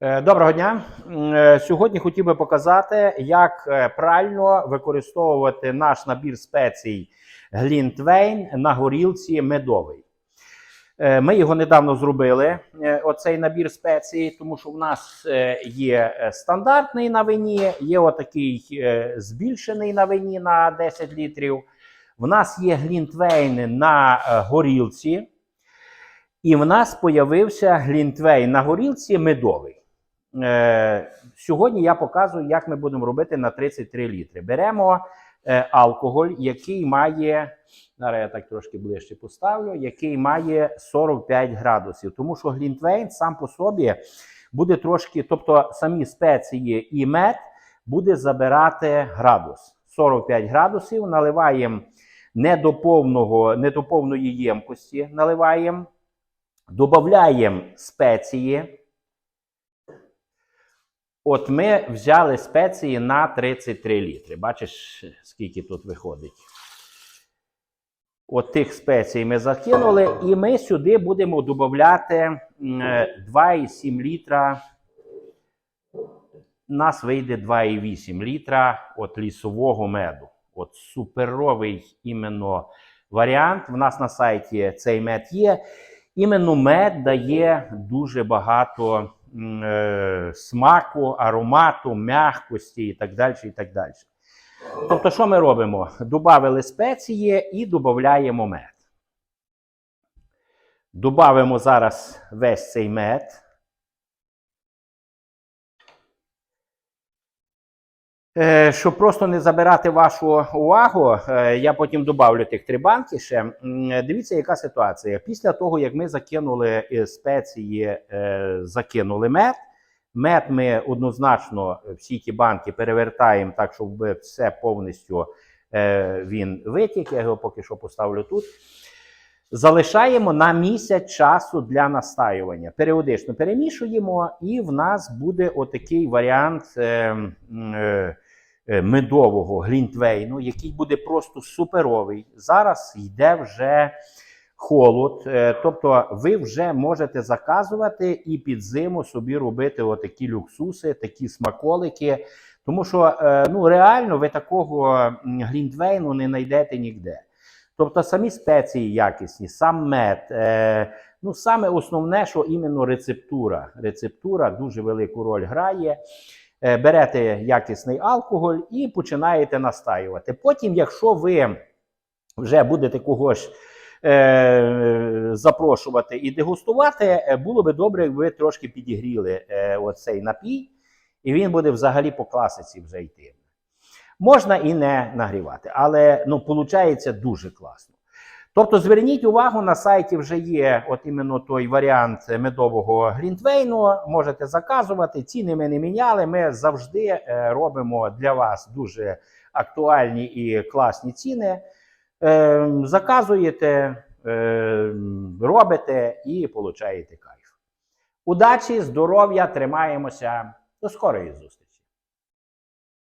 Е, Доброго дня. Е, Сьогодні хотів би показати, як е, правильно використовувати наш набір спецій Глінтвейн на горілці медовий. Ми його недавно зробили, оцей набір спецій, тому що в нас є стандартний на вині, є отакий збільшений на вині на 10 літрів. В нас є Глінтвейн на горілці. І в нас появився глінтвейн на горілці медовий. Е, сьогодні я показую, як ми будемо робити на 33 літри. Беремо е, алкоголь, який має, зараз я так трошки ближче поставлю, який має 45 градусів. Тому що глінтвейн сам по собі буде трошки, тобто самі спеції і мед буде забирати градус. 45 градусів наливаємо не до повного, не до повної ємкості, наливаємо. Додаємо спеції. От ми взяли спеції на 33 літри. Бачиш, скільки тут виходить. От тих спецій ми закинули, і ми сюди будемо додати е, 2,7 літра. Нас вийде 2,8 літра от лісового меду. От суперовий іменно варіант. В нас на сайті цей мед є. Іменно мед дає дуже багато е, смаку, аромату, м'якості і так далі. і так далі. Тобто, що ми робимо? Добавили спеції і додаємо мед. Добавимо зараз весь цей мед. Е, Щоб просто не забирати вашу увагу, е, я потім добавлю тих три банки ще. Дивіться, яка ситуація. Після того, як ми закинули е, спеції, е, закинули мед. Мед ми однозначно всі ті банки перевертаємо так, щоб все повністю е, він витік. Я його поки що поставлю тут. Залишаємо на місяць часу для настаювання. Періодично перемішуємо, і в нас буде отакий варіант е, е, е, медового глінтвейну, який буде просто суперовий. Зараз йде вже холод, е, тобто ви вже можете заказувати і під зиму собі робити отакі люксуси, такі смаколики. Тому що е, ну, реально ви такого м, глінтвейну не знайдете ніде. Тобто самі спеції якісні, сам мед. Е, ну, саме основне, що іменно рецептура. Рецептура дуже велику роль грає. Е, берете якісний алкоголь і починаєте настаювати. Потім, якщо ви вже будете когось е, запрошувати і дегустувати, е, було би добре, якби ви трошки підігріли е, оцей напій, і він буде взагалі по класиці вже йти. Можна і не нагрівати, але ну, виходить дуже класно. Тобто, зверніть увагу, на сайті вже є от іменно той варіант медового глінтвейну. Можете заказувати. Ціни ми не міняли. Ми завжди е, робимо для вас дуже актуальні і класні ціни. Е, заказуєте, е, робите і получаєте кайф. Удачі, здоров'я, тримаємося. До скорої зустрічі!